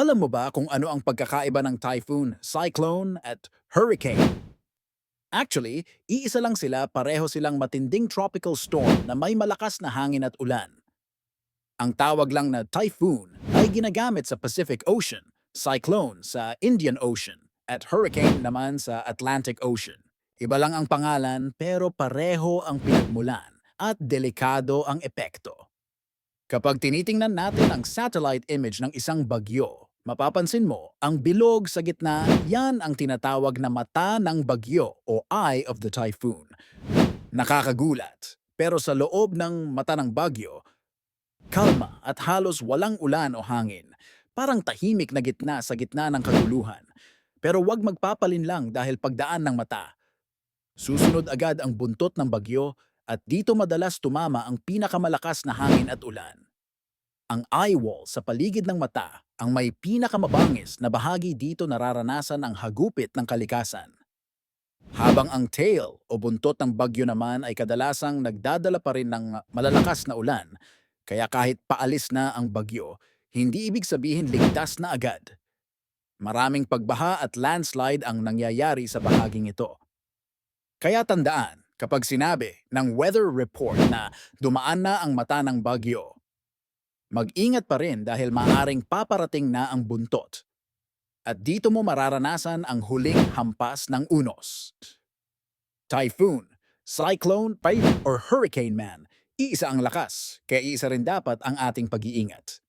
Alam mo ba kung ano ang pagkakaiba ng typhoon, cyclone at hurricane? Actually, iisa lang sila pareho silang matinding tropical storm na may malakas na hangin at ulan. Ang tawag lang na typhoon ay ginagamit sa Pacific Ocean, cyclone sa Indian Ocean, at hurricane naman sa Atlantic Ocean. Iba lang ang pangalan pero pareho ang pinagmulan at delikado ang epekto. Kapag tinitingnan natin ang satellite image ng isang bagyo, mapapansin mo, ang bilog sa gitna, yan ang tinatawag na mata ng bagyo o eye of the typhoon. Nakakagulat, pero sa loob ng mata ng bagyo, kalma at halos walang ulan o hangin. Parang tahimik na gitna sa gitna ng kaguluhan. Pero wag magpapalin lang dahil pagdaan ng mata. Susunod agad ang buntot ng bagyo at dito madalas tumama ang pinakamalakas na hangin at ulan. Ang eye wall sa paligid ng mata ang may pinakamabangis na bahagi dito nararanasan ang hagupit ng kalikasan. Habang ang tail o buntot ng bagyo naman ay kadalasang nagdadala pa rin ng malalakas na ulan, kaya kahit paalis na ang bagyo, hindi ibig sabihin ligtas na agad. Maraming pagbaha at landslide ang nangyayari sa bahaging ito. Kaya tandaan, kapag sinabi ng weather report na dumaan na ang mata ng bagyo, mag-ingat pa rin dahil maaring paparating na ang buntot. At dito mo mararanasan ang huling hampas ng unos. Typhoon, cyclone, or hurricane man, iisa ang lakas, kaya iisa rin dapat ang ating pag-iingat.